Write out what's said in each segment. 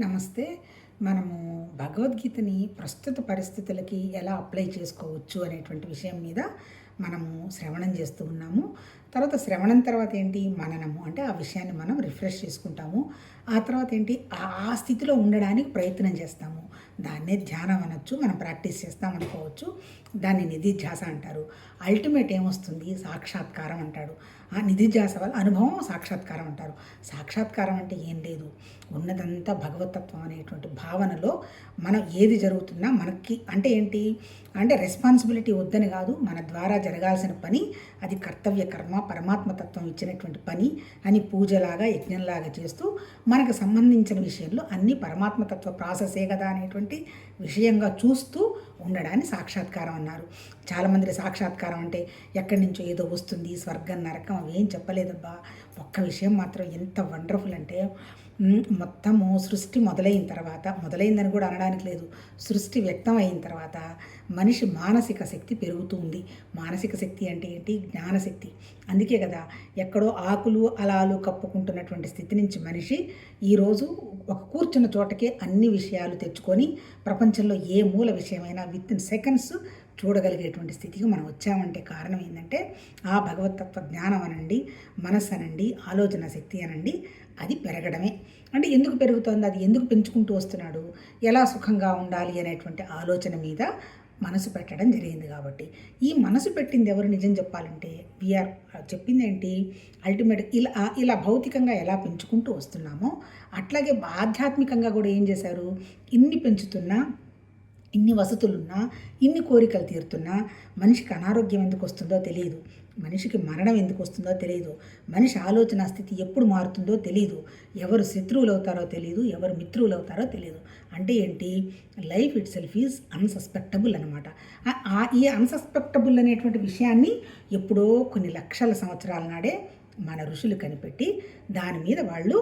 నమస్తే. మనము భగవద్గీతని ప్రస్తుత పరిస్థితులకి ఎలా అప్లై చేసుకోవచ్చు అనేటువంటి విషయం మీద మనము శ్రవణం చేస్తూ ఉన్నాము. తర్వాత శ్రవణం తర్వాత ఏంటి? మననము. అంటే ఆ విషయాన్ని మనం రిఫ్రెష్ చేసుకుంటాము. ఆ తర్వాత ఏంటి? ఆ స్థితిలో ఉండడానికి ప్రయత్నం చేస్తాము. దాన్నే ధ్యానం అనొచ్చు మనం ప్రాక్టీస్ చేస్తాం అనుకోవచ్చు. దాన్ని నిధిధ్యాస అంటారు. అల్టిమేట్ ఏమొస్తుంది? సాక్షాత్కారం అంటాడు. ఆ నిధిధ్యాస వల్ల అనుభవం సాక్షాత్కారం అంటారు. సాక్షాత్కారం అంటే ఏం లేదు. ఉన్నదంతా భగవతత్వం అనేటువంటి భావనలో మనం ఏది జరుగుతున్నా మనకి అంటే ఏంటి? అంటే రెస్పాన్సిబిలిటీ వద్దని కాదు. మన ద్వారా జరగాల్సిన పని అది కర్తవ్య కర్మ పరమాత్మతత్వం ఇచ్చినటువంటి పని అని పూజలాగా యజ్ఞంలాగా చేస్తూ మనకు సంబంధించిన విషయంలో అన్ని పరమాత్మతత్వ ప్రాసెసే కదా అనేటువంటి విషయంగా చూస్తూ ఉండడాన్ని సాక్షాత్కారం అన్నారు. చాలామంది సాక్షాత్కారం అంటే ఎక్కడి నుంచో ఏదో వస్తుంది స్వర్గం నరకం అవి ఏం చెప్పలేదబ్బా. ఒక్క విషయం మాత్రం ఎంత వండర్ఫుల్ అంటే మొత్తము సృష్టి మొదలైన తర్వాత మొదలైందని కూడా అనడానికి లేదు. సృష్టి వ్యక్తం అయిన తర్వాత మనిషి మానసిక శక్తి పెరుగుతూ ఉంది. మానసిక శక్తి అంటే ఏంటి? జ్ఞానశక్తి అందుకే కదా ఎక్కడో ఆకులు అలాలు కప్పుకుంటున్నటువంటి స్థితి నుంచి మనిషి ఈరోజు ఒక కూర్చున్న చోటకే అన్ని విషయాలు తెచ్చుకొని ప్రపంచంలో ఏ మూల విషయమైనా విత్ ఇన్ సెకండ్స్ చూడగలిగేటువంటి స్థితికి మనం వచ్చామంటే కారణం ఏంటంటే ఆ భగవతత్వ జ్ఞానం అనండి మనస్సు అనండి ఆలోచన శక్తి అనండి అది పెరగడమే. అంటే ఎందుకు పెరుగుతోంది? అది ఎందుకు పెంచుకుంటూ వస్తున్నాడు? ఎలా సుఖంగా ఉండాలి అనేటువంటి ఆలోచన మీద మనసు పెట్టడం జరిగింది కాబట్టి. ఈ మనసు పెట్టింది ఎవరు నిజం చెప్పాలంటే వీఆర్ చెప్పింది ఏంటి? అల్టిమేట్ ఇలా ఇలా భౌతికంగా ఎలా పెంచుకుంటూ వస్తున్నామో అట్లాగే ఆధ్యాత్మికంగా కూడా ఏం చేశారు? ఇన్ని పెంచుతున్నా ఇన్ని వసతులున్నా ఇన్ని కోరికలు తీరుతున్నా మనిషికి అనారోగ్యం ఎందుకు వస్తుందో తెలియదు. మనిషికి మరణం ఎందుకు వస్తుందో తెలియదు మనిషి ఆలోచన స్థితి ఎప్పుడు మారుతుందో తెలియదు ఎవరు శత్రువులు అవుతారో తెలియదు ఎవరు మిత్రువులు అవుతారో తెలియదు అంటే ఏంటి? Life itself is unsuspectable అనమాట ఈ అన్సస్పెక్టబుల్ అనేటువంటి విషయాన్ని ఎప్పుడో కొన్ని లక్షల సంవత్సరాల నాడే మన ఋషులు కనిపెట్టి దాని మీద వాళ్ళు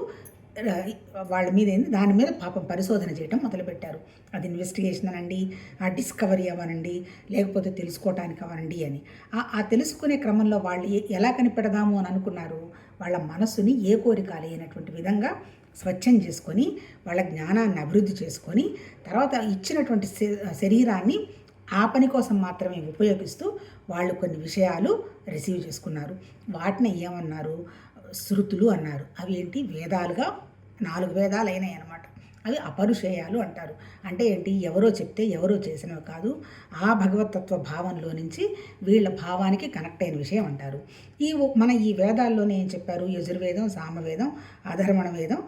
వాళ్ళ మీద ఏంది? దాని మీద పాపం పరిశోధన చేయడం మొదలుపెట్టారు. అది ఇన్వెస్టిగేషన్ అనండి ఆ డిస్కవరీ అవ్వనండి లేకపోతే తెలుసుకోవటానికి అవ్వనండి అని. ఆ తెలుసుకునే క్రమంలో వాళ్ళు ఎలా కనిపెడదాము అని అనుకున్నారు? వాళ్ళ మనసుని ఏ కోరిక లేనటువంటి విధంగా స్వచ్ఛం చేసుకొని వాళ్ళ జ్ఞానాన్ని అభివృద్ధి చేసుకొని తర్వాత ఇచ్చినటువంటి శ- శరీరాన్ని ఆ పని కోసం మాత్రమే ఉపయోగిస్తూ వాళ్ళు కొన్ని విషయాలు రిసీవ్ చేసుకున్నారు. వాటిని ఏమన్నారు? శృతులు అన్నారు. అవి ఏంటి? వేదాలుగా నాలుగు వేదాలు అయినాయి అనమాట అవి అపరుషేయాలు అంటారు. అంటే ఏంటి? ఎవరో చెప్తే ఎవరో చేసినవి కాదు. ఆ భగవతత్వ భావంలో నుంచి వీళ్ళ భావానికి కనెక్ట్ అయిన విషయం అంటారు. ఈ మన ఈ వేదాల్లోనే ఏం చెప్పారు? యజుర్వేదం సామవేదం అధర్మణ వేదం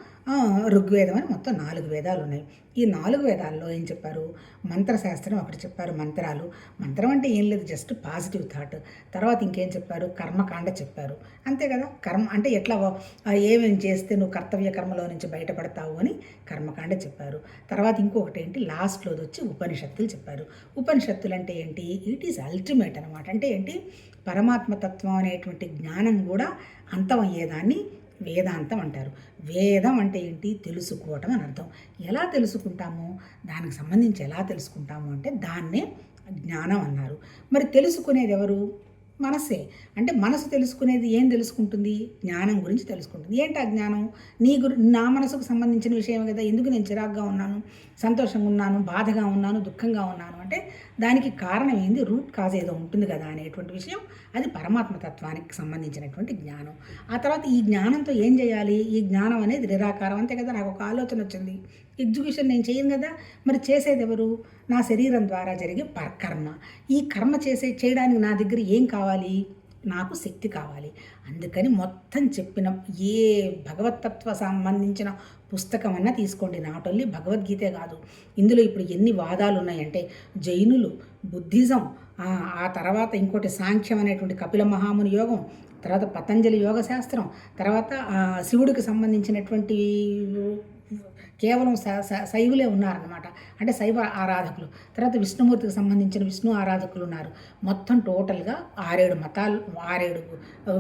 ఋగ్వేదం అని మొత్తం నాలుగు వేదాలు ఉన్నాయి. ఈ నాలుగు వేదాల్లో ఏం చెప్పారు? మంత్రశాస్త్రం ఒకటి చెప్పారు మంత్రాలు. మంత్రం అంటే ఏం లేదు జస్ట్ పాజిటివ్ థాట్. తర్వాత ఇంకేం చెప్పారు? కర్మకాండ చెప్పారు. అంతే కదా? కర్మ అంటే ఎట్లా ఏమేమి ఏమేం చేస్తే నువ్వు కర్తవ్య కర్మలో నుంచి బయటపడతావు అని కర్మకాండ చెప్పారు. తర్వాత ఇంకొకటి ఏంటి? లాస్ట్లోది వచ్చి ఉపనిషత్తులు చెప్పారు. ఉపనిషత్తులు అంటే ఏంటి? ఇట్ ఈస్ అల్టిమేట్ అనమాట అంటే ఏంటి? పరమాత్మతత్వం అనేటువంటి జ్ఞానం కూడా అంతమయ్యేదాన్ని వేదాంతం అంటారు. వేదం అంటే ఏంటి? తెలుసుకోవటం అని అర్థం. ఎలా తెలుసుకుంటాము? దానికి సంబంధించి ఎలా తెలుసుకుంటాము అంటే దాన్నే జ్ఞానం అన్నారు. మరి తెలుసుకునేది ఎవరు? మనసే. అంటే మనసు తెలుసుకునేది ఏం తెలుసుకుంటుంది? జ్ఞానం గురించి తెలుసుకుంటుంది. ఏంటి ఆ జ్ఞానం? నీ గురి నా మనసుకు సంబంధించిన విషయం కదా ఎందుకు నేను చిరాగ్గా ఉన్నాను? సంతోషంగా ఉన్నాను బాధగా ఉన్నాను దుఃఖంగా ఉన్నాను? అంటే దానికి కారణం ఏంది? రూట్ కాజ్ ఏదో ఉంటుంది కదా అనేటువంటి విషయం. అది పరమాత్మ తత్వానికి సంబంధించినటువంటి జ్ఞానం. ఆ తర్వాత ఈ జ్ఞానంతో ఏం చేయాలి? ఈ జ్ఞానం అనేది నిరాకారం. అంతే కదా నాకు ఒక ఆలోచన వచ్చింది. ఎగ్జిక్యూషన్ నేను చేయను కదా. మరి చేసేది ఎవరు? నా శరీరం ద్వారా జరిగే పర కర్మ ఈ కర్మ చేసే చేయడానికి నా దగ్గర ఏం కావాలి? నాకు శక్తి కావాలి. అందుకని మొత్తం చెప్పిన ఏ భగవతత్వ సంబంధించిన పుస్తకం అన్నా తీసుకోండి. నాట్ ఓన్లీ భగవద్గీతే కాదు. ఇందులో ఇప్పుడు ఎన్ని వాదాలు ఉన్నాయంటే జైనులు బుద్ధిజం ఆ తర్వాత ఇంకోటి సాంఖ్యం అనేటువంటి కపిల మహాముని యోగం తర్వాత పతంజలి యోగ శాస్త్రం తర్వాత శివుడికి సంబంధించినటువంటి కేవలం స- శైవులే ఉన్నారనమాట అంటే శైవ ఆరాధకులు. తర్వాత విష్ణుమూర్తికి సంబంధించిన విష్ణు ఆరాధకులు ఉన్నారు. మొత్తం టోటల్గా ఆరేడు మతాలు ఆరేడు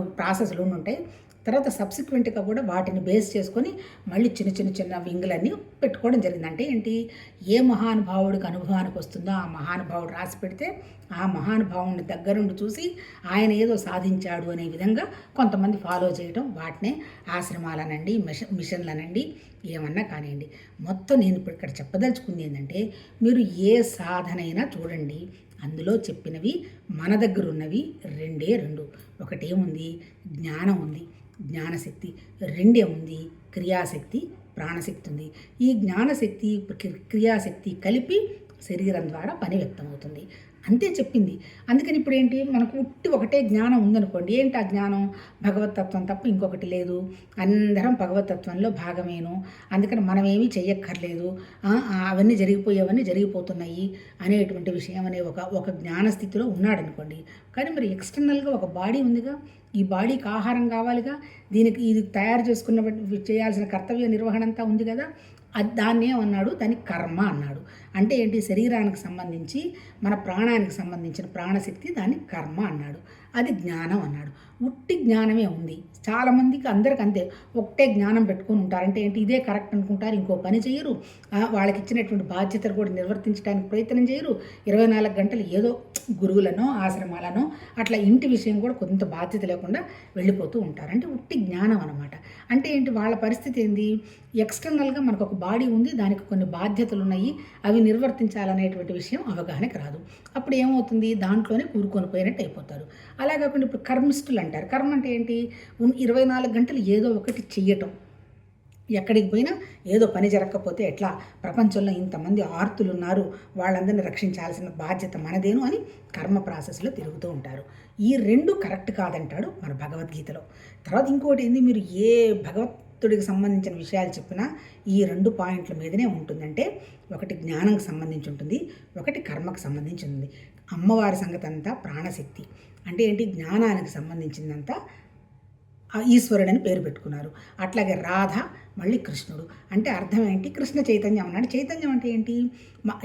ప్రాసెస్లు ఉంటాయి తర్వాత సబ్సిక్వెంట్గా కూడా వాటిని బేస్ చేసుకొని మళ్ళీ చిన్న చిన్న చిన్న వింగులన్నీ పెట్టుకోవడం జరిగింది. అంటే ఏంటి? ఏ మహానుభావుడికి అనుభవానికి వస్తుందో ఆ మహానుభావుడు రాసి పెడితే ఆ మహానుభావుని దగ్గరుండి చూసి ఆయన ఏదో సాధించాడు అనే విధంగా కొంతమంది ఫాలో చేయడం వాటినే ఆశ్రమాలనండి మిషన్ మిషన్లనండి ఏమన్నా కానివ్వండి. మొత్తం నేను ఇప్పుడు ఇక్కడ చెప్పదలుచుకుంది ఏంటంటే మీరు ఏ సాధనైనా చూడండి. అందులో చెప్పినవి మన దగ్గర ఉన్నవి రెండే రెండు. ఒకటేముంది? జ్ఞానం ఉంది. జ్ఞానశక్తి రెండే ఉంది. క్రియాశక్తి ప్రాణశక్తి ఉంది. ఈ జ్ఞానశక్తి క్రియాశక్తి కలిపి శరీరం ద్వారా పని వ్యక్తమవుతుంది. అంతే చెప్పింది. అందుకని ఇప్పుడు ఏంటి? మనకు ఉట్టి ఒకటే జ్ఞానం ఉందనుకోండి. ఏంటి ఆ జ్ఞానం? భగవతత్వం తప్ప ఇంకొకటి లేదు. అందరం భగవతత్వంలో భాగమేను. అందుకని మనం ఏమీ చెయ్యక్కర్లేదు అవన్నీ జరిగిపోయేవన్నీ జరిగిపోతున్నాయి అనేటువంటి విషయం అనే ఒక ఒక జ్ఞానస్థితిలో ఉన్నాడనుకోండి. కానీ మరి ఎక్స్టర్నల్గా ఒక బాడీ ఉందిగా? ఈ బాడీకి ఆహారం కావాలిగా? దీనికి ఇది తయారు చేసుకున్న చేయాల్సిన కర్తవ్య నిర్వహణ అంతా ఉంది కదా అది దాన్ని ఏమన్నాడు దాన్ని కర్మ అన్నాడు. అంటే ఏంటి? శరీరానికి సంబంధించి మన ప్రాణానికి సంబంధించిన ప్రాణశక్తి దాన్ని కర్మ అన్నాడు. అది జ్ఞానం అన్నాడు. ఉట్టి జ్ఞానమే ఉంది. చాలామందికి అందరికి అంతే. ఒకటే జ్ఞానం పెట్టుకొని ఉంటారు. అంటే ఏంటి? ఇదే కరెక్ట్ అనుకుంటారు. ఇంకో పని చేయరు. వాళ్ళకి ఇచ్చినటువంటి బాధ్యతలు కూడా నిర్వర్తించడానికి ప్రయత్నం చేయరు. ఇరవై నాలుగు గంటలు ఏదో గురువులనో ఆశ్రమాలనో అట్లా ఇంటి విషయం కూడా కొంత బాధ్యత లేకుండా వెళ్ళిపోతూ ఉంటారు. అంటే ఉట్టి జ్ఞానం అనమాట అంటే ఏంటి? వాళ్ళ పరిస్థితి ఏంది? ఎక్స్టర్నల్గా మనకు ఒక బాడీ ఉంది. దానికి కొన్ని బాధ్యతలు ఉన్నాయి. అవి నిర్వర్తించాలనేటువంటి విషయం అవగాహనకి రాదు. అప్పుడు ఏమవుతుంది? దాంట్లోనే కూరుకొని పోయినట్టు అయిపోతారు. అలా కాకుండా ఇప్పుడు కర్మిస్టులు అంటారు. కర్మ అంటే ఏంటి? ఇరవై నాలుగు గంటలు ఏదో ఒకటి చెయ్యటం. ఎక్కడికి పోయినా ఏదో పని జరగకపోతే ఎట్లా? ప్రపంచంలో ఇంతమంది ఆర్తులు ఉన్నారు వాళ్ళందరినీ రక్షించాల్సిన బాధ్యత మనదేను అని కర్మ ప్రాసెస్లో తిరుగుతూ ఉంటారు. ఈ రెండు కరెక్ట్ కాదంటాడు మన భగవద్గీతలో. తర్వాత ఇంకోటి ఏంది? మీరు ఏ భగవత్తుడికి సంబంధించిన విషయాలు చెప్పినా ఈ రెండు పాయింట్ల మీదనే ఉంటుందంటే ఒకటి జ్ఞానంకి సంబంధించి ఉంటుంది ఒకటి కర్మకు సంబంధించి ఉంది అమ్మవారి సంగతి అంతా ప్రాణశక్తి. అంటే ఏంటి? జ్ఞానానికి సంబంధించిందంతా ఈశ్వరుడు ఈశ్వరుడని పేరు పెట్టుకున్నారు. అట్లాగే రాధ మళ్ళీ కృష్ణుడు. అంటే అర్థం ఏంటి? కృష్ణ చైతన్యం అన్నాడు. చైతన్యం అంటే ఏంటి?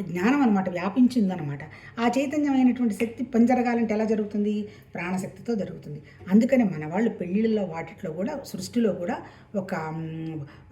జ్ఞానం అనమాట వ్యాపించిందనమాట ఆ చైతన్యమైనటువంటి శక్తి పంజరగాలంటే ఎలా జరుగుతుంది? ప్రాణశక్తితో జరుగుతుంది. అందుకని మన వాళ్ళు పెళ్ళిళ్ళలో వాటిలో కూడా సృష్టిలో కూడా ఒక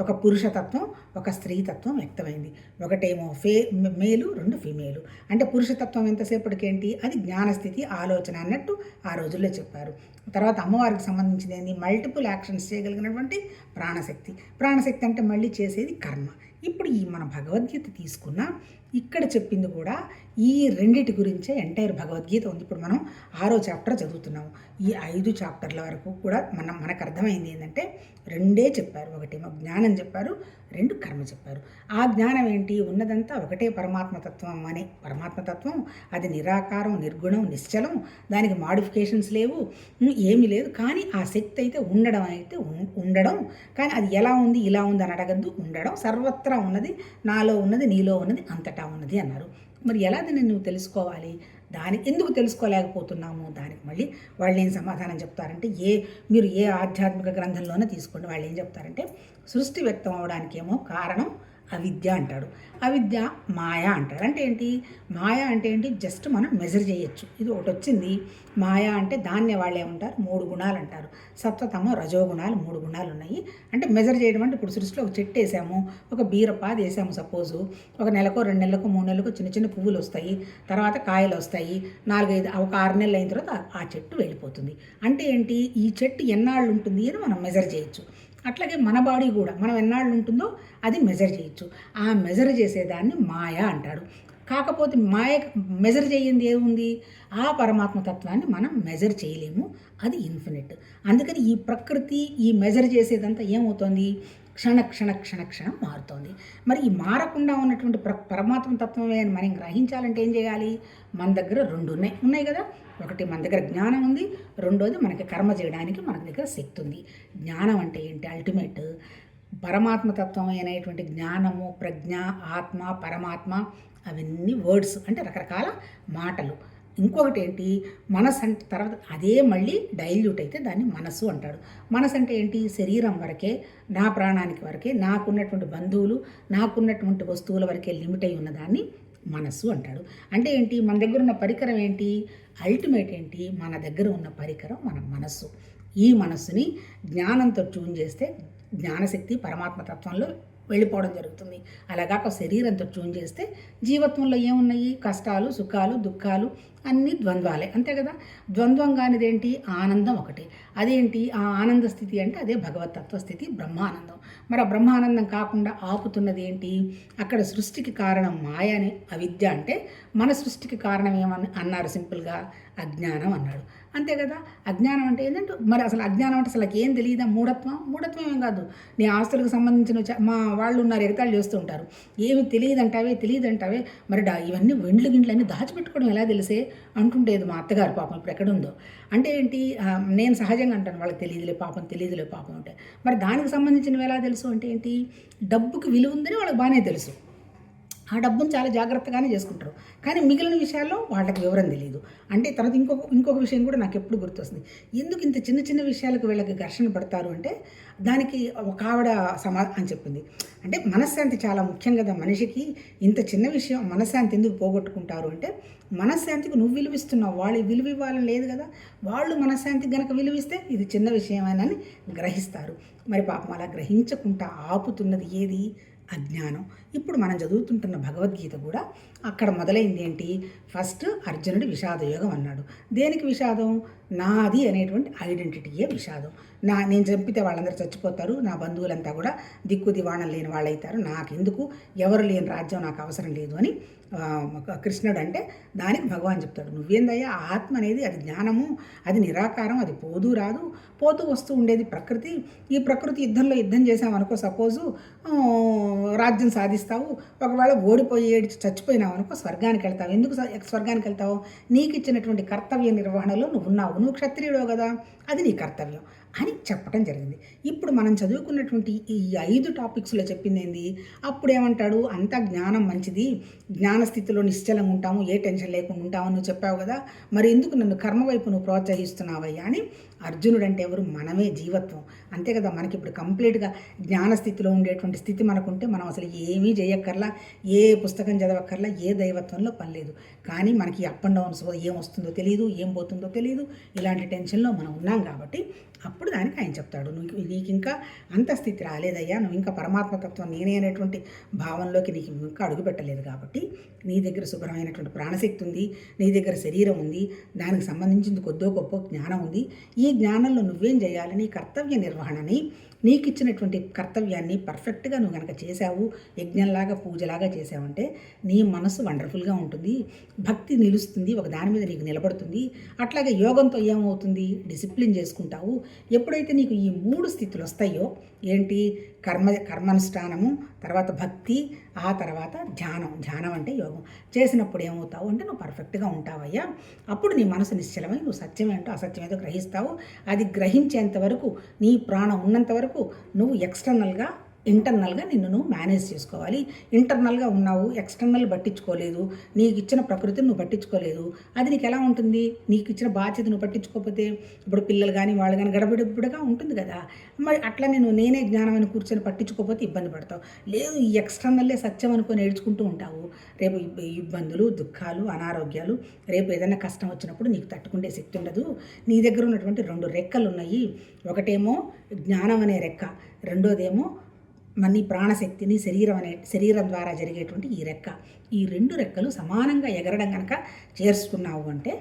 ఒక పురుషతత్వం ఒక స్త్రీతత్వం వ్యక్తమైంది. ఒకటేమో ఫే మేలు రెండు ఫీమేలు. అంటే పురుషతత్వం ఎంతసేపటికి ఏంటి? అది జ్ఞానస్థితి ఆలోచన అన్నట్టు ఆ రోజుల్లో చెప్పారు. తర్వాత అమ్మవారికి సంబంధించింది ఏంది? మల్టిపుల్ యాక్షన్స్ చేయగలిగినటువంటి ప్రాణశక్తి. ప్రాణశక్తి అంటే మళ్ళీ చేసేది కర్మ. ఇప్పుడు ఈ మన భగవద్గీత తీసుకున్న ఇక్కడ చెప్పింది కూడా ఈ రెండిటి గురించే ఎంటైర్ భగవద్గీత ఉంది. ఇప్పుడు మనం ఆరో చాప్టర్ చదువుతున్నాము. ఈ ఐదు చాప్టర్ల వరకు కూడా మనం మనకు అర్థమైంది ఏంటంటే రెండే చెప్పారు. ఒకటేమో జ్ఞానం చెప్పారు రెండు కర్మ చెప్పారు. ఆ జ్ఞానం ఏంటి? ఉన్నదంతా ఒకటే పరమాత్మతత్వం అనే పరమాత్మతత్వం అది నిరాకారం నిర్గుణం నిశ్చలం. దానికి మాడిఫికేషన్స్ లేవు. ఏమీ లేదు. కానీ ఆ శక్తి అయితే ఉండడం అయితే ఉండడం. కానీ అది ఎలా ఉంది ఇలా ఉంది అని అడగద్దు. ఉండడం. సర్వత్రా ఉన్నది నాలో ఉన్నది నీలో ఉన్నది అంతటా. ఉన్నది అన్నారు. మరి ఎలా దీన్ని నువ్వు తెలుసుకోవాలి? దానికి ఎందుకు తెలుసుకోలేకపోతున్నాము? దానికి మళ్ళీ వాళ్ళు ఏం సమాధానం చెప్తారంటే ఏ మీరు ఏ ఆధ్యాత్మిక గ్రంథంలోనే తీసుకోండి. వాళ్ళు ఏం చెప్తారంటే సృష్టి వ్యక్తం అవడానికి ఏమో కారణం అవిద్య అంటాడు. అవిద్య మాయ అంటాడు. అంటే ఏంటి? మాయ అంటే ఏంటి? జస్ట్ మనం మెజర్ చేయొచ్చు. ఇది ఒకటి వచ్చింది. మాయ అంటే దాన్నే వాళ్ళు ఏమంటారు? మూడు గుణాలు అంటారు. సత్వతమ రజోగుణాలు మూడు గుణాలు ఉన్నాయి. అంటే మెజర్ చేయడం అంటే ఇప్పుడు సృష్టిలో ఒక చెట్టు వేసాము. ఒక బీరపాది వేసాము సపోజు ఒక నెలకు రెండు నెలలకు మూడు నెలలకు చిన్న చిన్న పువ్వులు వస్తాయి. తర్వాత కాయలు వస్తాయి. నాలుగైదు ఒక ఆరు నెలలు అయిన తర్వాత ఆ- ఆ చెట్టు వెళ్ళిపోతుంది. అంటే ఏంటి? ఈ చెట్టు ఎన్నాళ్ళు ఉంటుంది అని మనం మెజర్ చేయొచ్చు. అట్లాగే మన బాడీ కూడా మనం ఎన్నాళ్ళు ఉంటుందో అది మెజర్ చేయొచ్చు. ఆ మెజర్ చేసేదాన్ని మాయ అంటాడు. కాకపోతే మాయ మెజర్ చేయింది ఏముంది? ఆ పరమాత్మ తత్వాన్ని మనం మెజర్ చేయలేము. అది ఇన్ఫినిట్. అందుకని ఈ ప్రకృతి ఈ మెజర్ చేసేదంతా ఏమవుతోంది? క్షణ క్షణ క్షణ క్షణం మారుతోంది. మరి ఈ మారకుండా ఉన్నటువంటి ప్ర పరమాత్మ తత్వమే అని మనం గ్రహించాలంటే ఏం చేయాలి? మన దగ్గర రెండు ఉన్నాయి. ఉన్నాయి కదా? ఒకటి మన దగ్గర జ్ఞానం ఉంది. రెండోది మనకి కర్మ చేయడానికి మన దగ్గర శక్తి ఉంది. జ్ఞానం అంటే ఏంటి? అల్టిమేట్ పరమాత్మతత్వం అనేటువంటి జ్ఞానము ప్రజ్ఞ ఆత్మ పరమాత్మ అవన్నీ వర్డ్స్ అంటే రకరకాల మాటలు. ఇంకొకటి ఏంటి మనసు అంటే తర్వాత అదే మళ్ళీ డైల్యూట్ అయితే దాన్ని మనసు అంటాడు. మనసు అంటే ఏంటి? శరీరం వరకే నా ప్రాణానికి వరకే నాకున్నటువంటి బంధువులు నాకున్నటువంటి వస్తువుల వరకే లిమిట్ అయి ఉన్నదాన్ని మనస్సు అంటాడు. అంటే ఏంటి? మన దగ్గర ఉన్న పరికరం ఏంటి? అల్టిమేట్ ఏంటి? మన దగ్గర ఉన్న పరికరం మన మనస్సు. ఈ మనస్సుని జ్ఞానంతో ట్యూన్ చేస్తే జ్ఞానశక్తి పరమాత్మ తత్వంలో వెళ్ళిపోవడం జరుగుతుంది. అలాగాక శరీరంతో ట్యూన్ చేస్తే జీవత్వంలో ఏమున్నాయి? కష్టాలు సుఖాలు దుఃఖాలు అన్నీ ద్వంద్వాలే. అంతే కదా? ద్వంద్వం కానిదేంటి? ఆనందం ఒకటి. అదేంటి? ఆ ఆనంద స్థితి అంటే అదే భగవతత్వ స్థితి బ్రహ్మానందం. మరి ఆ బ్రహ్మానందం కాకుండా ఆపుతున్నది ఏంటి అక్కడ సృష్టికి కారణం మాయ అని అవిద్య అంటే మన సృష్టికి కారణం ఏమని అన్నారు సింపుల్గా? అజ్ఞానం అన్నాడు. అంతే కదా? అజ్ఞానం అంటే ఏంటంటే మరి అసలు అజ్ఞానం అంటే అసలు ఏం తెలియదా? మూఢత్వం? మూఢత్వం ఏం కాదు. నీ ఆస్తులకు సంబంధించిన మా వాళ్ళు ఉన్నారు ఎగతాళి చేస్తుంటారు ఏమి తెలియదంటావే? తెలియదంటావే? మరి డా ఇవన్నీ వెండ్లు గిండ్లు అన్నీ దాచిపెట్టుకోవడం ఎలా తెలిసే? అంటుండేది మా అత్తగారు పాపం ఇప్పుడు ఎక్కడుందో. అంటే ఏంటి? నేను సహజంగా అంటాను వాళ్ళకి తెలియదులే పాపం తెలియదులే పాపం అంటే. మరి దానికి సంబంధించినవి ఎలా తెలుసు అంటే ఏంటి? డబ్బుకి విలువ ఉందని వాళ్ళకి బాగానే తెలుసు. ఆ డబ్బును చాలా జాగ్రత్తగానే చేసుకుంటారు. కానీ మిగిలిన విషయాల్లో వాళ్ళకి వివరం తెలియదు అంటే తర్వాత ఇంకొక ఇంకొక విషయం కూడా నాకు ఎప్పుడు గుర్తొస్తుంది. ఎందుకు ఇంత చిన్న చిన్న విషయాలకు వీళ్ళకి ఘర్షణ పడతారు అంటే దానికి ఒక ఆవిడ సమా అని చెప్పింది. అంటే మనశ్శాంతి చాలా ముఖ్యం కదా మనిషికి. ఇంత చిన్న విషయం మనశ్శాంతి ఎందుకు పోగొట్టుకుంటారు అంటే మనశ్శాంతికి నువ్వు విలువిస్తున్నావు. వాళ్ళు విలువ ఇవ్వాలని లేదు కదా. వాళ్ళు మనశ్శాంతికి గనక విలువిస్తే ఇది చిన్న విషయమేనని గ్రహిస్తారు. మరి పాపం అలా గ్రహించకుండా ఆపుతున్నది ఏది? అజ్ఞానం. ఇప్పుడు మనం చదువుతుంటున్న భగవద్గీత కూడా అక్కడ మొదలైంది ఏంటి? ఫస్ట్ అర్జునుడి విషాదయోగం అన్నాడు. దేనికి విషాదం? నాది అనేటువంటి ఐడెంటిటీయే విషాదం. నా నేను చంపితే వాళ్ళందరూ చచ్చిపోతారు నా బంధువులంతా కూడా దిక్కు దివాణం లేని వాళ్ళు అవుతారు నాకెందుకు? ఎవరు లేని రాజ్యం నాకు అవసరం లేదు అని కృష్ణుడు అంటే దానికి భగవాన్ చెప్తాడు. నువ్వేందయ్యా? ఆత్మ అనేది అది జ్ఞానము అది నిరాకారం అది పోదు రాదు. పోతూ వస్తూ ఉండేది ప్రకృతి. ఈ ప్రకృతి యుద్ధంలో యుద్ధం చేసామనుకో సపోజు రాజ్యం సాధిస్తావు. ఒకవేళ ఓడిపోయి ఏడిచి చచ్చిపోయినావు అనుకో స్వర్గానికి వెళ్తావు. ఎందుకు స్వర్గానికి వెళ్తావు? నీకు ఇచ్చినటువంటి కర్తవ్య నిర్వహణలో నువ్వు ఉన్నావు నువ్వు క్షత్రియుడో కదా. అది నీ కర్తవ్యం. అని చెప్పడం జరిగింది. ఇప్పుడు మనం చదువుకున్నటువంటి ఈ ఐదు టాపిక్స్లో చెప్పింది ఏంది అప్పుడు ఏమంటాడు అంతా జ్ఞానం మంచిది. జ్ఞాన స్థితిలో నిశ్చలంగా ఉంటాము. ఏ టెన్షన్ లేకుండా ఉంటాము నువ్వు చెప్పావు కదా? మరి ఎందుకు నన్ను కర్మ వైపు నువ్వు ప్రోత్సహిస్తున్నావయ్యా అని? అర్జునుడు అంటే ఎవరు? మనమే జీవత్వం. అంతే కదా? మనకి ఇప్పుడు కంప్లీట్గా జ్ఞాన స్థితిలో ఉండేటువంటి స్థితి మనకుంటే మనం అసలు ఏమీ చేయక్కర్లా ఏ పుస్తకం చదవక్కర్లా ఏ దైవత్వంలో పని లేదు. కానీ మనకి అప్ అండ్ డౌన్స్ ఏం వస్తుందో తెలియదు ఏం పోతుందో తెలియదు ఇలాంటి టెన్షన్లో మనం ఉన్నాం కాబట్టి అప్పుడు దానికి ఆయన చెప్తాడు నువ్వు నీకు ఇంకా అంత స్థితి రాలేదయ్యా నువ్వు ఇంకా పరమాత్మతత్వం నేనే అనేటువంటి భావంలోకి నీకు ఇంకా అడుగు పెట్టలేదు కాబట్టి నీ దగ్గర శుభ్రమైనటువంటి ప్రాణశక్తి ఉంది నీ దగ్గర శరీరం ఉంది దానికి సంబంధించింది కొద్దో గొప్ప జ్ఞానం ఉంది. ఈ జ్ఞానంలో నువ్వేం చేయాలి? నీ కర్తవ్య నిర్వహణని నీకు ఇచ్చినటువంటి కర్తవ్యాన్ని పర్ఫెక్ట్గా నువ్వు కనుక చేశావు యజ్ఞంలాగా పూజలాగా చేసావంటే నీ మనసు వండర్ఫుల్గా ఉంటుంది భక్తి నిలుస్తుంది ఒక దాని మీద నీకు నిలబడుతుంది. అట్లాగే యోగంతో ఏమవుతుంది? డిసిప్లిన్ చేసుకుంటావు. ఎప్పుడైతే నీకు ఈ మూడు స్థితులు వస్తాయో ఏంటి? కర్మ కర్మానుష్ఠానము తర్వాత భక్తి ఆ తర్వాత ధ్యానం. ధ్యానం అంటే యోగం. చేసినప్పుడు ఏమవుతావు అంటే నువ్వు పర్ఫెక్ట్గా ఉంటావయ్యా. అప్పుడు నీ మనసు నిశ్చలమై నువ్వు సత్యమేంటో అసత్యమేదో గ్రహిస్తావు. అది గ్రహించేంత వరకు నీ ప్రాణం ఉన్నంత వరకు నువ్వు ఎక్స్టర్నల్గా ఇంటర్నల్గా నిన్ను నువ్వు మేనేజ్ చేసుకోవాలి. ఇంటర్నల్గా ఉన్నావు ఎక్స్టర్నల్ పట్టించుకోలేదు నీకు ఇచ్చిన ప్రకృతిని నువ్వు పట్టించుకోలేదు. అది నీకు ఎలా ఉంటుంది? నీకు ఇచ్చిన బాధ్యత నువ్వు పట్టించుకోకపోతే ఇప్పుడు పిల్లలు కానీ వాళ్ళు కానీ గడబిడబిడగా ఉంటుంది కదా. మరి అట్లా నేను నేనే జ్ఞానమైన కూర్చొని పట్టించుకోకపోతే ఇబ్బంది పడతావు. లేదు ఈ ఎక్స్టర్నల్లే సత్యం అనుకొని ఏడ్చుకుంటూ ఉంటావు. రేపు ఇబ్బందులు దుఃఖాలు అనారోగ్యాలు రేపు ఏదైనా కష్టం వచ్చినప్పుడు నీకు తట్టుకుంటే శక్తి ఉండదు. నీ దగ్గర ఉన్నటువంటి రెండు రెక్కలు ఉన్నాయి ఒకటేమో జ్ఞానం అనే రెక్క రెండోదేమో మన ప్రాణశక్తిని శరీరం అనే శరీరం ద్వారా జరిగేటువంటి ఈ రెక్క. ఈ రెండు రెక్కలు సమానంగా ఎగరడం కనుక చేర్చుకున్నావు అంటే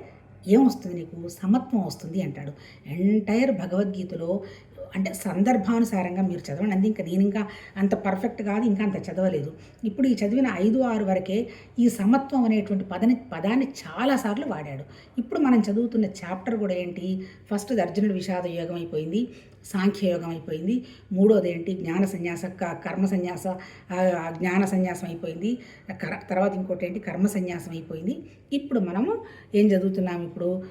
ఏమొస్తుంది నీకు? సమత్వం వస్తుంది అంటాడు. ఎంటైర్ భగవద్గీతలో అంటే సందర్భానుసారంగా మీరు చదవండి. అంది ఇంకా నేను ఇంకా అంత పర్ఫెక్ట్ కాదు ఇంకా అంత చదవలేదు. ఇప్పుడు ఈ చదివిన ఐదు ఆరు వరకే ఈ సమత్వం అనేటువంటి పదని పదాన్ని చాలాసార్లు వాడాడు. ఇప్పుడు మనం చదువుతున్న చాప్టర్ కూడా ఏంటి? ఫస్ట్ అర్జునుడు విషాద యోగం అయిపోయింది సాంఖ్యయోగం అయిపోయింది. మూడోది ఏంటి? జ్ఞాన సన్యాస క- కర్మ సన్యాస జ్ఞాన సన్యాసం అయిపోయింది. కర తర్వాత ఇంకోటి ఏంటి? కర్మ సన్యాసం అయిపోయింది. ఇప్పుడు మనము ఏం చదువుతున్నాం ఇప్పుడు?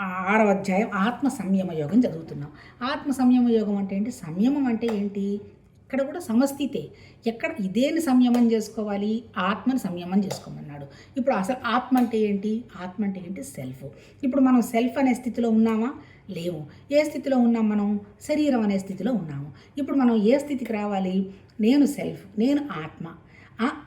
ఆరవ అధ్యాయం ఆత్మ సంయమ యోగం చదువుతున్నాం. ఆత్మ సంయమ యోగం అంటే ఏంటి? సంయమం అంటే ఏంటి? ఇక్కడ కూడా సమస్థితే. ఎక్కడ ఇదేని సంయమం చేసుకోవాలి? ఆత్మని సంయమం చేసుకోమన్నాడు. ఇప్పుడు అసలు ఆత్మ అంటే ఏంటి? ఆత్మ అంటే ఏంటి? సెల్ఫ్. ఇప్పుడు మనం సెల్ఫ్ అనే స్థితిలో ఉన్నామా? లేవు. ఏ స్థితిలో ఉన్నాం మనం? శరీరం అనే స్థితిలో ఉన్నాము. ఇప్పుడు మనం ఏ స్థితికి రావాలి? నేను సెల్ఫ్ నేను ఆత్మ.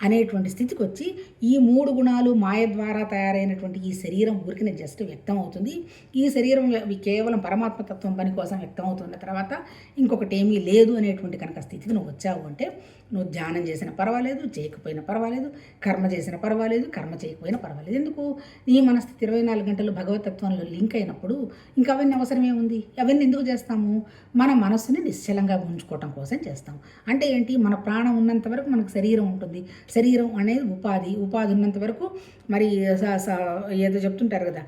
అనేటువంటి స్థితికి వచ్చి ఈ మూడు గుణాలు మాయ ద్వారా తయారైనటువంటి ఈ శరీరం ఊరికిన జస్ట్ వ్యక్తం అవుతుంది ఈ శరీరం కేవలం పరమాత్మ తత్వం పని కోసం వ్యక్తం అవుతున్న తర్వాత ఇంకొకటి ఏమీ లేదు అనేటువంటి కనుక స్థితికి నువ్వు వచ్చావు అంటే నువ్వు ధ్యానం చేసినా పర్వాలేదు చేయకపోయినా పర్వాలేదు కర్మ చేసినా పర్వాలేదు కర్మ చేయకపోయినా పర్వాలేదు. ఎందుకు? నీ మనస్థితి ఇరవై నాలుగు గంటలు భగవతత్వంలో లింక్ అయినప్పుడు ఇంకా అవన్నీ అవసరమే ఉంది అవన్నీ ఎందుకు చేస్తాము? మన మనస్సుని నిశ్చలంగా ఉంచుకోవటం కోసం చేస్తాం. అంటే ఏంటి? మన ప్రాణం ఉన్నంత వరకు మనకు శరీరం ఉంటుంది. శరీరం అనేది ఉపాధి. ఉపాధి ఉన్నంత వరకు మరి స- ఏదో చెప్తుంటారు కదా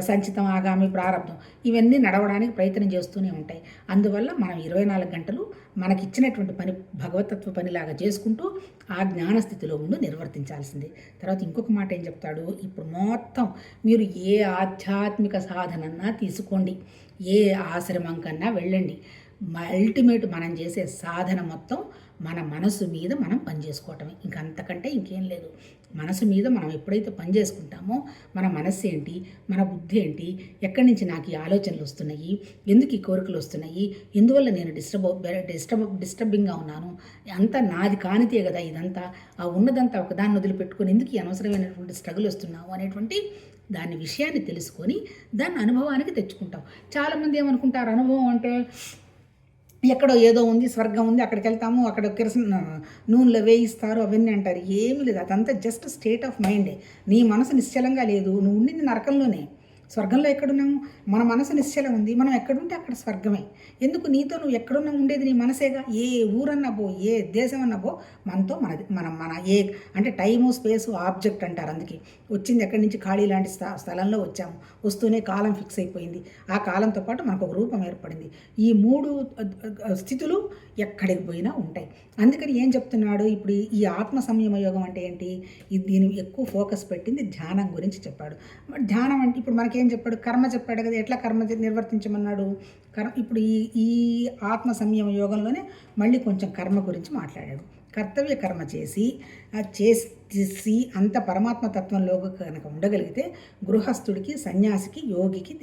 సంచితం ఆగామి ప్రారంభం ఇవన్నీ నడవడానికి ప్రయత్నం చేస్తూనే ఉంటాయి. అందువల్ల మనం ఇరవై నాలుగు గంటలు మనకిచ్చినటువంటి పని భగవతత్వ పనిలాగా చేసుకుంటూ ఆ జ్ఞానస్థితిలో ఉండి నిర్వర్తించాల్సిందే. తర్వాత ఇంకొక మాట ఏం చెప్తాడు? ఇప్పుడు మొత్తం మీరు ఏ ఆధ్యాత్మిక సాధనన్నా తీసుకోండి. ఏ ఆశ్రమం కన్నా వెళ్ళండి అల్టిమేట్ మనం చేసే సాధన మొత్తం మన మనసు మీద మనం పనిచేసుకోవటమే. ఇంకంతకంటే ఇంకేం లేదు. మనసు మీద మనం ఎప్పుడైతే పని చేసుకుంటామో మన మనస్సు ఏంటి? మన బుద్ధి ఏంటి? ఎక్కడి నుంచి నాకు ఈ ఆలోచనలు వస్తున్నాయి? ఎందుకు ఈ కోరికలు వస్తున్నాయి? ఎందువల్ల నేను డిస్టర్బ్ డిస్టర్బ్ డిస్టర్బింగ్గా ఉన్నాను? అంతా నాది కానితే కదా ఇదంతా. ఆ ఉన్నదంతా ఒకదాన్ని వదిలిపెట్టుకొని ఎందుకు ఈ అనవసరమైనటువంటి స్ట్రగుల్ వస్తున్నావు అనేటువంటి దాని విషయాన్ని తెలుసుకొని దాన్ని అనుభవానికి తెచ్చుకుంటాం చాలామంది ఏమనుకుంటారు? అనుభవం అంటే ఎక్కడో ఏదో ఉంది స్వర్గం ఉంది అక్కడికి వెళ్తాము అక్కడ కిరసన నూనెలో వేయిస్తారు అవన్నీ అంటారు. ఏమి లేదు. అదంతా జస్ట్ స్టేట్ ఆఫ్ మైండే నీ మనసు నిశ్చలంగా లేదు. నువ్వు ఉండింది నరకంలోనే. స్వర్గంలో ఎక్కడున్నాము? మన మనసు నిశ్చలం ఉంది. మనం ఎక్కడుంటే అక్కడ స్వర్గమే. ఎందుకు నీతో నువ్వు ఎక్కడున్నా ఉండేది నీ మనసేగా? ఏ ఊరన్నా పో ఏ దేశం అన్నా పో మనతో మనది మనం మన ఏ అంటే టైము స్పేసు ఆబ్జెక్ట్ అంటారు అందుకే. వచ్చింది ఎక్కడి నుంచి? ఖాళీ లాంటి స్థ స్థలంలో వచ్చాము. వస్తూనే కాలం ఫిక్స్ అయిపోయింది. ఆ కాలంతో పాటు మనకు ఒక రూపం ఏర్పడింది. ఈ మూడు స్థితులు ఎక్కడికి పోయినా ఉంటాయి. అందుకని ఏం చెప్తున్నాడు? ఇప్పుడు ఈ ఆత్మ సంయమ యోగం అంటే ఏంటి? ఇది దీని ఎక్కువ ఫోకస్ పెట్టింది ధ్యానం గురించి చెప్పాడు. ధ్యానం అంటే ఇప్పుడు మనకేం చెప్పాడు? కర్మ చెప్పాడు కదా ఎట్లా కర్మ నిర్వర్తించమన్నాడు? కర్మ ఇప్పుడు ఈ ఈ ఆత్మ సంయమ యోగంలోనే మళ్ళీ కొంచెం కర్మ గురించి మాట్లాడాడు. కర్తవ్య కర్మ చేసి చేసి అంత పరమాత్మ తత్వంలో కనుక ఉండగలిగితే గృహస్థుడికి సన్యాసికి యోగికి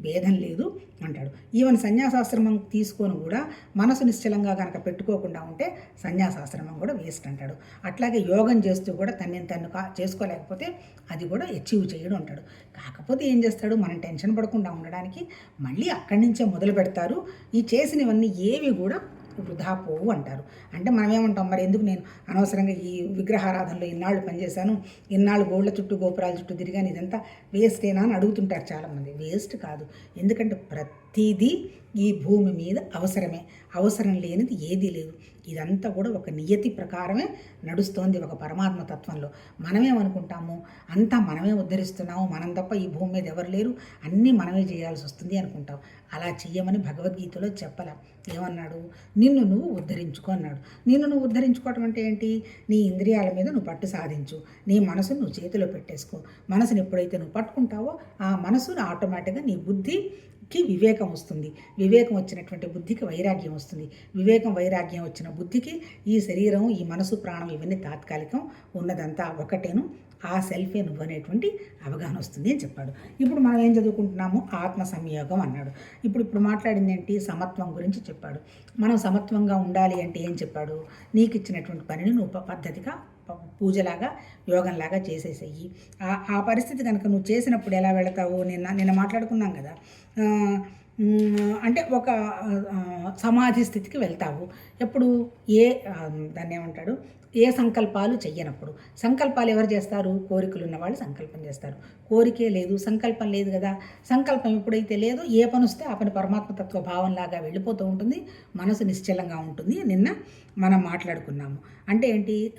భేదం లేదు అంటాడు. ఈవెన్ సన్యాసాశ్రమం తీసుకొని కూడా మనసు నిశ్చలంగా కనుక పెట్టుకోకుండా ఉంటే సన్యాసాశ్రమం కూడా వేస్ట్ అంటాడు. అట్లాగే యోగం చేస్తూ కూడా తన్ని తను కా చేసుకోలేకపోతే అది కూడా అచీవ్ చేయడం అంటాడు. కాకపోతే ఏం చేస్తాడు? మనం టెన్షన్ పడకుండా ఉండడానికి మళ్ళీ అక్కడి నుంచే మొదలు పెడతారు. ఈ చేసినవన్నీ ఏవి కూడా వృధా పోవు అంటారు. అంటే మనం ఏమంటాం మరి ఎందుకు నేను అనవసరంగా ఈ విగ్రహారాధనలో ఇన్నాళ్ళు పనిచేశాను ఇన్నాళ్ళు గోళ్ళ చుట్టూ గోపురాల చుట్టూ తిరిగాను ఇదంతా వేస్టేనా అని అడుగుతుంటారు చాలామంది. వేస్ట్ కాదు. ఎందుకంటే ప్రతిదీ ఈ భూమి మీద అవసరమే. అవసరం లేనిది ఏదీ లేదు. ఇదంతా కూడా ఒక నియతి ప్రకారమే నడుస్తోంది ఒక పరమాత్మ తత్వంలో. మనమేమనుకుంటాము అంతా మనమే ఉద్ధరిస్తున్నాము. మనం తప్ప ఈ భూమి మీద ఎవరు లేరు. అన్నీ మనమే చేయాల్సి వస్తుంది అనుకుంటాం. అలా చెయ్యమని భగవద్గీతలో చెప్పల. ఏమన్నాడు? నిన్ను నువ్వు ఉద్ధరించుకో అన్నాడు. నిన్ను నువ్వు ఉద్ధరించుకోవటం అంటే ఏంటి? నీ ఇంద్రియాల మీద నువ్వు పట్టు సాధించు. నీ మనసును నువ్వు చేతిలో పెట్టేసుకో. మనసుని ఎప్పుడైతే నువ్వు పట్టుకుంటావో ఆ మనసును ఆటోమేటిక్గా నీ బుద్ధి కి వివేకం వస్తుంది. వివేకం వచ్చినటువంటి బుద్ధికి వైరాగ్యం వస్తుంది. వివేకం వైరాగ్యం వచ్చిన బుద్ధికి ఈ శరీరం ఈ మనసు ప్రాణం ఇవన్నీ తాత్కాలికం ఉన్నదంతా ఒకటేను. ఆ సెల్ఫే నువ్వు అనేటువంటి అవగాహన వస్తుంది అని చెప్పాడు. ఇప్పుడు మనం ఏం చదువుకుంటున్నాము? ఆత్మ సంయోగం అన్నాడు. ఇప్పుడు ఇప్పుడు మాట్లాడింది ఏంటి? సమత్వం గురించి చెప్పాడు. మనం సమత్వంగా ఉండాలి అంటే ఏం చెప్పాడు? నీకు ఇచ్చినటువంటి పనిని నువ్వు పద్ధతిగా పూజలాగా యోగంలాగా చేసేసేయి. ఆ- ఆ పరిస్థితి కనుక నువ్వు చేసినప్పుడు ఎలా వెళతావు నిన్న నిన్న మాట్లాడుకున్నాం కదా. అంటే ఒక సమాధి స్థితికి వెళ్తావు. ఎప్పుడు? ఏ దాన్ని ఏమంటాడు? ఏ సంకల్పాలు చెయ్యనప్పుడు? సంకల్పాలు ఎవరు చేస్తారు? కోరికలు ఉన్న వాళ్ళు సంకల్పం చేస్తారు. కోరికే లేదు సంకల్పం లేదు కదా. సంకల్పం ఎప్పుడైతే లేదో ఏ పని వస్తే ఆ పని పరమాత్మతత్వ భావంలాగా వెళ్ళిపోతూ ఉంటుంది మనసు నిశ్చలంగా ఉంటుంది నిన్న మనం మాట్లాడుకున్నాము. అంటే ఏంటి?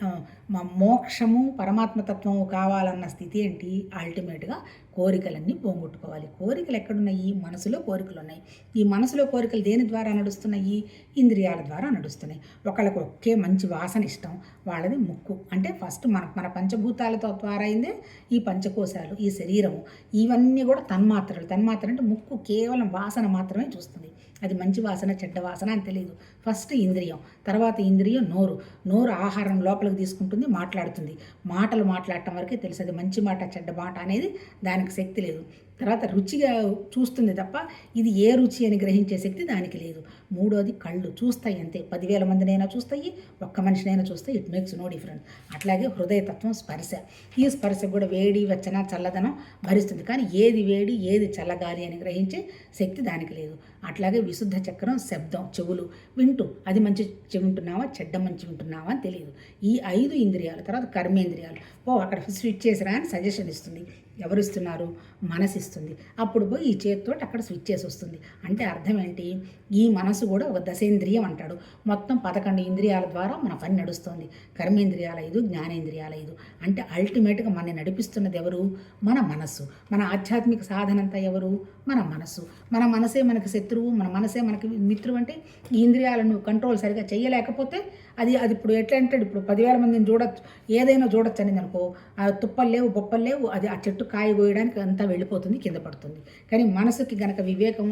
మ- మోక్షము పరమాత్మతత్వము కావాలన్న స్థితి ఏంటి? అల్టిమేట్గా కోరికలన్నీ పోగొట్టుకోవాలి. కోరికలు ఎక్కడున్నాయి? మనసులో కోరికలు ఉన్నాయి. ఈ మనసులో కోరికలు దేని ద్వారా నడుస్తున్నాయి? ఇంద్రియాల ద్వారా నడుస్తున్నాయి. ఒకళ్ళకి ఒకే మంచి వాసన ఇష్టం వాళ్ళది ముక్కు. అంటే ఫస్ట్ మన మన పంచభూతాలతో ద్వారా అయిందే ఈ పంచకోశాలు ఈ శరీరము. ఇవన్నీ కూడా తన్మాత్రలు. తన్మాత్ర అంటే ముక్కు కేవలం వాసన మాత్రమే చూస్తుంది. అది మంచి వాసన చెడ్డ వాసన అని తెలియదు ఫస్ట్ ఇంద్రియం తర్వాత ఇంద్రియం నోరు. నోరు ఆహారం లోపలికి తీసుకుంటుంది మాట్లాడుతుంది. మాటలు మాట్లాడటం వరకే తెలుసు అది మంచి మాట చెడ్డ మాట అనేది దానికి శక్తి లేదు. తర్వాత రుచిగా చూస్తుంది తప్ప ఇది ఏ రుచి అని గ్రహించే శక్తి దానికి లేదు. మూడోది కళ్ళు చూస్తాయి అంతే. పదివేల మందినైనా చూస్తాయి ఒక్క మనిషినైనా చూస్తాయి. ఇట్ మేక్స్ నో డిఫరెన్స్ అట్లాగే హృదయతత్వం స్పర్శ. ఈ స్పర్శ కూడా వేడి వెచ్చన చల్లదనం భరిస్తుంది. కానీ ఏది వేడి ఏది చల్లగాలి అని గ్రహించే శక్తి దానికి లేదు. అట్లాగే విశుద్ధ చక్రం శబ్దం చెవులు వింటూ అది మంచి ఉంటున్నావా వింటున్నావా చెడ్డ మంచి వింటున్నావా అని తెలియదు. ఈ ఐదు ఇంద్రియాలు తర్వాత కర్మేంద్రియాలు. ఓ అక్కడ స్విచ్ చేసిరా అని సజెషన్ ఇస్తుంది. ఎవరు ఇస్తున్నారు మనసు ఇస్తుంది అప్పుడు పోయి ఈ చేతితో అక్కడ స్విచ్ చేసి వస్తుంది. అంటే అర్థం ఏంటి? ఈ మనసు కూడా ఒక దశేంద్రియం అంటాడు. మొత్తం పదకొండు ఇంద్రియాల ద్వారా మన పని నడుస్తుంది. కర్మేంద్రియాల ఐదు జ్ఞానేంద్రియాల ఐదు. అంటే అల్టిమేట్గా మన నడిపిస్తున్నది ఎవరు? మన మనస్సు. మన ఆధ్యాత్మిక సాధన అంతా ఎవరు? మన మనస్సు. మన మనసే మనకి శత్రువు మన మనసే మనకి మిత్రువు అంటే ఈ ఇంద్రియాలను కంట్రోల్ సరిగా చేయలేకపోతే అది అది ఇప్పుడు ఎట్లా అంటే ఇప్పుడు పదివేల మందిని చూడొచ్చు ఏదైనా చూడొచ్చు అనేది అనుకో ఆ తుప్పలు లేవు బొప్పలు లేవు అది ఆ చెట్టు కాయ కోయడానికి అంతా వెళ్ళిపోతుంది కింద పడుతుంది. కానీ మనసుకి గనక వివేకం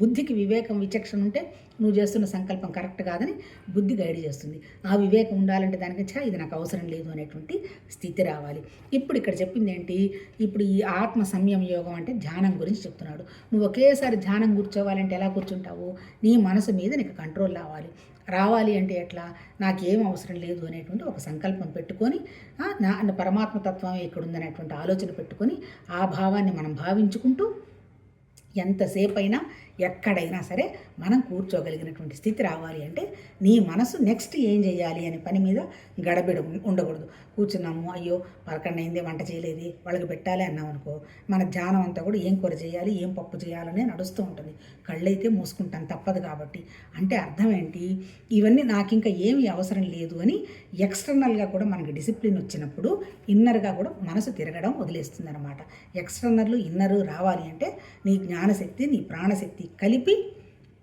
బుద్ధికి వివేకం విచక్షణ ఉంటే నువ్వు చేస్తున్న సంకల్పం కరెక్ట్ కాదని బుద్ధి గైడ్ చేస్తుంది. ఆ వివేకం ఉండాలంటే దానికి చా ఇది నాకు అవసరం లేదు అనేటువంటి స్థితి రావాలి. ఇప్పుడు ఇక్కడ చెప్పింది ఏంటి? ఇప్పుడు ఈ ఆత్మ సంయమ యోగం అంటే ధ్యానం గురించి చెప్తున్నాడు. నువ్వు ఒకేసారి ధ్యానం కూర్చోవాలంటే ఎలా కూర్చుంటావు? నీ మనసు మీద నీకు కంట్రోల్ రావాలి. రావాలి అంటే ఎట్లా? నాకేం అవసరం లేదు అనేటువంటి ఒక సంకల్పం పెట్టుకొని నా పరమాత్మ తత్వం ఇక్కడ ఉందనేటువంటి ఆలోచన పెట్టుకొని ఆ భావాన్ని మనం భావించుకుంటూ ఎంతసేపు అయినా ఎక్కడైనా సరే మనం కూర్చోగలిగినటువంటి స్థితి రావాలి అంటే నీ మనసు నెక్స్ట్ ఏం చేయాలి అనే పని మీద గడబిడ ఉండకూడదు. కూర్చున్నాము అయ్యో పదకొండు వంట చేయలేదు వాళ్ళకి పెట్టాలి అన్నాం అనుకో మన ధ్యానం అంతా కూడా ఏం కూర చేయాలి ఏం పప్పు చేయాలనే నడుస్తూ ఉంటుంది. కళ్ళైతే మూసుకుంటాను తప్పదు కాబట్టి. అంటే అర్థం ఏంటి? ఇవన్నీ నాకు ఇంకా ఏమి అవసరం లేదు అని ఎక్స్టర్నల్గా కూడా మనకి డిసిప్లిన్ వచ్చినప్పుడు ఇన్నర్గా కూడా మనసు తిరగడం వదిలేస్తుంది అనమాట ఎక్స్టర్నర్లు ఇన్నరు రావాలి అంటే నీ జ్ఞానశక్తి నీ ప్రాణశక్తి కలిపి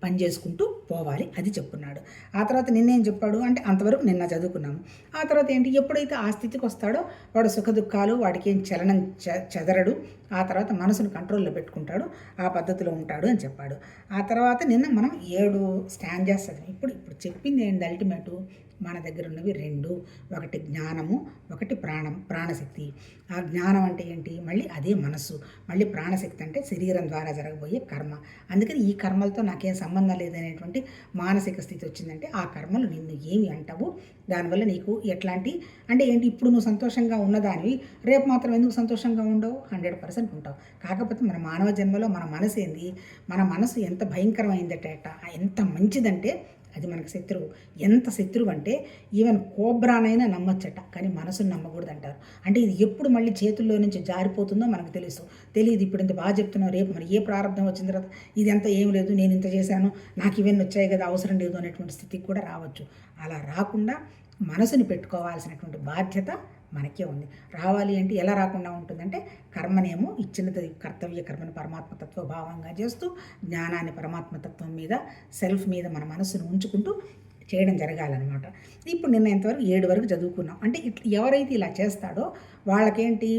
పనిచేసుకుంటూ పోవాలి అది చెప్పున్నాడు. ఆ తర్వాత నిన్నేం చెప్పాడు అంటే అంతవరకు నిన్న చదువుకున్నాము ఆ తర్వాత ఏంటి ఎప్పుడైతే ఆ స్థితికి వస్తాడో వాడు సుఖ దుఃఖాలు వాడికి ఏం చలనం చె- చెదరడు. ఆ తర్వాత మనసును కంట్రోల్లో పెట్టుకుంటాడు ఆ పద్ధతిలో ఉంటాడు అని చెప్పాడు. ఆ తర్వాత నిన్న మనం ఏడు స్టాండ్ చేస్తాం. ఇప్పుడు ఇప్పుడు చెప్పింది ఏంటి అల్టిమేటు? మన దగ్గర ఉన్నవి రెండు. ఒకటి జ్ఞానము ఒకటి ప్రాణం ప్రాణశక్తి. ఆ జ్ఞానం అంటే ఏంటి? మళ్ళీ అదే మనస్సు. మళ్ళీ ప్రాణశక్తి అంటే శరీరం ద్వారా జరగబోయే కర్మ. అందుకని ఈ కర్మలతో నాకేం సంబంధం లేదనేటువంటి మానసిక స్థితి వచ్చిందంటే ఆ కర్మలు నిన్ను ఏమి అంటావు? దానివల్ల నీకు ఎట్లాంటి అంటే ఏంటి ఇప్పుడు నువ్వు సంతోషంగా ఉన్నదానివి రేపు మాత్రం ఎందుకు సంతోషంగా ఉండవు? హండ్రెడ్ పర్సెంట్ ఉంటావు. కాకపోతే మన మానవ జన్మలో మన మనసు ఏంది మన మనసు ఎంత భయంకరమైందట ఎంత మంచిదంటే అది మనకు శత్రువు. ఎంత శత్రువు అంటే ఈవెన్ కోబ్రానైనా నమ్మచ్చట కానీ మనసును నమ్మకూడదు అంటారు అంటే ఇది ఎప్పుడు మళ్ళీ చేతుల్లో నుంచి జారిపోతుందో మనకు తెలుసు. తెలియదు ఇప్పుడు ఇంత బాగా చెప్తున్నావు రేపు మరి ఏ ప్రారంభం వచ్చిన తర్వాత ఇది ఎంత ఏం లేదు నేను ఇంత చేశాను నాకు ఇవన్నీ వచ్చాయి కదా అవసరం లేదు అనేటువంటి స్థితికి కూడా రావచ్చు. అలా రాకుండా మనసుని పెట్టుకోవాల్సినటువంటి బాధ్యత మనకే ఉంది. రావాలి అంటే ఎలా రాకుండా ఉంటుందంటే కర్మనేమో ఇచ్చినది కర్తవ్య కర్మని పరమాత్మతత్వ భావంగా చేస్తూ జ్ఞానాన్ని పరమాత్మతత్వం మీద సెల్ఫ్ మీద మన మనసును ఉంచుకుంటూ చేయడం జరగాలన్నమాట. ఇప్పుడు నిన్న ఇంతవరకు ఏడు వరకు చదువుకున్నాం. అంటే ఇట్లా ఎవరైతే ఇలా చేస్తాడో వాళ్ళకేంటి?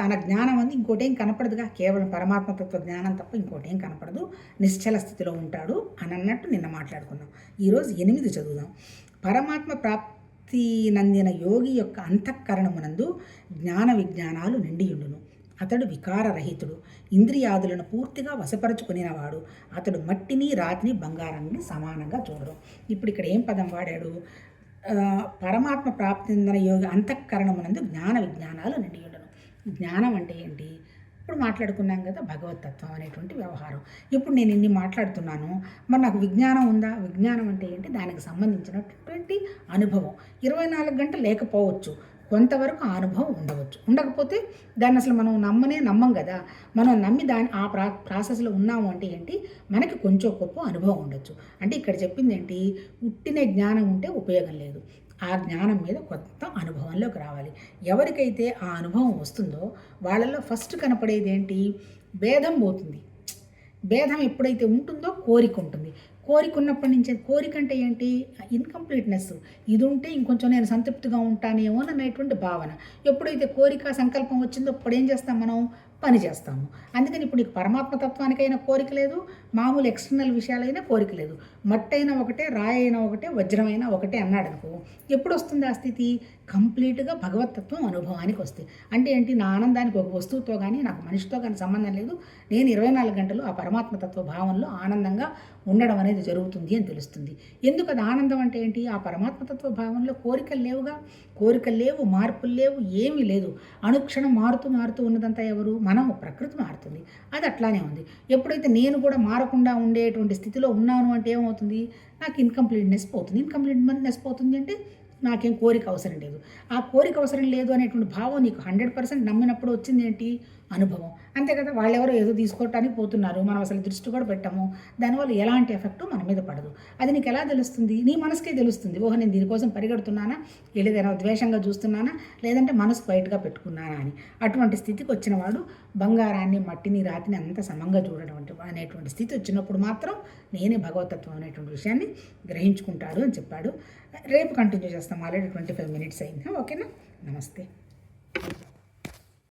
తన జ్ఞానం అంది ఇంకోటేం కనపడదుగా. కేవలం పరమాత్మతత్వ జ్ఞానం తప్ప ఇంకోటేం కనపడదు. నిశ్చల స్థితిలో ఉంటాడు అని అన్నట్టు నిన్న మాట్లాడుకున్నాం. ఈరోజు ఎనిమిది చదువుదాం. పరమాత్మ ప్రాప్ నందిన యోగి యొక్క అంతఃకరణమునందు జ్ఞాన విజ్ఞానాలు నిండియుండును. అతడు వికారరహితుడు. ఇంద్రియాదులను పూర్తిగా వశపరచుకునేవాడు అతడు మట్టిని రాతిని బంగారాన్ని సమానంగా చూడడం. ఇప్పుడు ఇక్కడ ఏం పదం వాడాడు? పరమాత్మ ప్రాప్తి యోగి అంతఃకరణమునందు జ్ఞాన విజ్ఞానాలు నిండియుండును. జ్ఞానం అంటే ఏంటి? ఇప్పుడు మాట్లాడుకున్నాం కదా భగవతత్వం అనేటువంటి వ్యవహారం. ఇప్పుడు నేను ఇన్ని మాట్లాడుతున్నాను మరి నాకు విజ్ఞానం ఉందా? విజ్ఞానం అంటే ఏంటి? దానికి సంబంధించినటువంటి అనుభవం. ఇరవై నాలుగు గంటలు లేకపోవచ్చు. కొంతవరకు ఆ అనుభవం ఉండవచ్చు. ఉండకపోతే దాన్ని అసలు మనం నమ్మనే నమ్మం కదా. మనం నమ్మి దాని ఆ ప్రా ప్రాసెస్లో ఉన్నాము అంటే ఏంటి? మనకి కొంచెం గొప్ప అనుభవం ఉండొచ్చు. అంటే ఇక్కడ చెప్పింది ఏంటి? ఉట్టిన జ్ఞానం ఉంటే ఉపయోగం లేదు. ఆ జ్ఞానం మీద కొత్త అనుభవంలోకి రావాలి. ఎవరికైతే ఆ అనుభవం వస్తుందో వాళ్ళల్లో ఫస్ట్ కనపడేది ఏంటి? భేదం పోతుంది. భేదం ఎప్పుడైతే ఉంటుందో కోరిక ఉంటుంది. కోరిక ఉన్నప్పటి నుంచి కోరిక అంటే ఏంటి? ఇన్కంప్లీట్నెస్. ఇది ఉంటే ఇంకొంచెం నేను సంతృప్తిగా ఉంటానేమో అనేటువంటి భావన. ఎప్పుడైతే కోరిక సంకల్పం వచ్చిందో అప్పుడు ఏం చేస్తాం మనం? పని చేస్తాము అందుకని ఇప్పుడు నీకు పరమాత్మ తత్వానికైనా కోరిక లేదు మామూలు ఎక్స్టర్నల్ విషయాలైనా కోరిక లేదు. మట్టి అయినా ఒకటే రాయి అయినా ఒకటే వజ్రమైనా ఒకటే అన్నాడు అనుకో ఎప్పుడు వస్తుంది ఆ స్థితి? కంప్లీట్గా భగవతత్వం అనుభవానికి వస్తుంది అంటే ఏంటి? నా ఆనందానికి ఒక వస్తువుతో కానీ నాకు మనిషితో కానీ సంబంధం లేదు. నేను ఇరవై నాలుగు గంటలు ఆ పరమాత్మతత్వ భావంలో ఆనందంగా ఉండడం అనేది జరుగుతుంది అని తెలుస్తుంది. ఎందుకు అది ఆనందం అంటే ఏంటి? ఆ పరమాత్మతత్వ భావంలో కోరికలు లేవుగా? కోరికలు లేవు మార్పులు లేవు ఏమీ లేదు. అనుక్షణం మారుతూ మారుతూ ఉన్నదంతా ఎవరు? మనం ప్రకృతి మారుతుంది. అది అట్లానే ఉంది. ఎప్పుడైతే నేను కూడా మారకుండా ఉండేటువంటి స్థితిలో ఉన్నాను అంటే ఏమవుతుంది? నాకు ఇన్కంప్లీట్నెస్ పోతుంది. ఇన్కంప్లీట్నెస్ పోతుంది అంటే నాకేం కోరిక అవసరం లేదు. ఆ కోరిక అవసరం లేదు అనేటువంటి భావం నీకు హండ్రెడ్ పర్సెంట్ నమ్మినప్పుడు వచ్చింది ఏంటి? అనుభవం. అంతే కదా వాళ్ళెవరో ఏదో తీసుకోవటానికి పోతున్నారు. మనం అసలు దృష్టి కూడా పెట్టాము. దానివల్ల ఎలాంటి ఎఫెక్ట్ మన మీద పడదు. అది నీకు ఎలా తెలుస్తుంది? నీ మనసుకే తెలుస్తుంది. ఓహో నేను దీనికోసం పరిగెడుతున్నానా? ఏదైనా ద్వేషంగా చూస్తున్నానా? లేదంటే మనసు బయటగా పెట్టుకున్నానా అని. అటువంటి స్థితికి వచ్చిన వాడు బంగారాన్ని మట్టిని రాతిని అంత సమంగా చూడడం అనేటువంటి స్థితి వచ్చినప్పుడు మాత్రం నేనే భగవతత్వం అనేటువంటి విషయాన్ని గ్రహించుకుంటాడు అని చెప్పాడు. రేపు కంటిన్యూ చేస్తాం. ఆల్రెడీ ట్వంటీ ఫైవ్ మినిట్స్ అయింది. ఓకేనా? నమస్తే.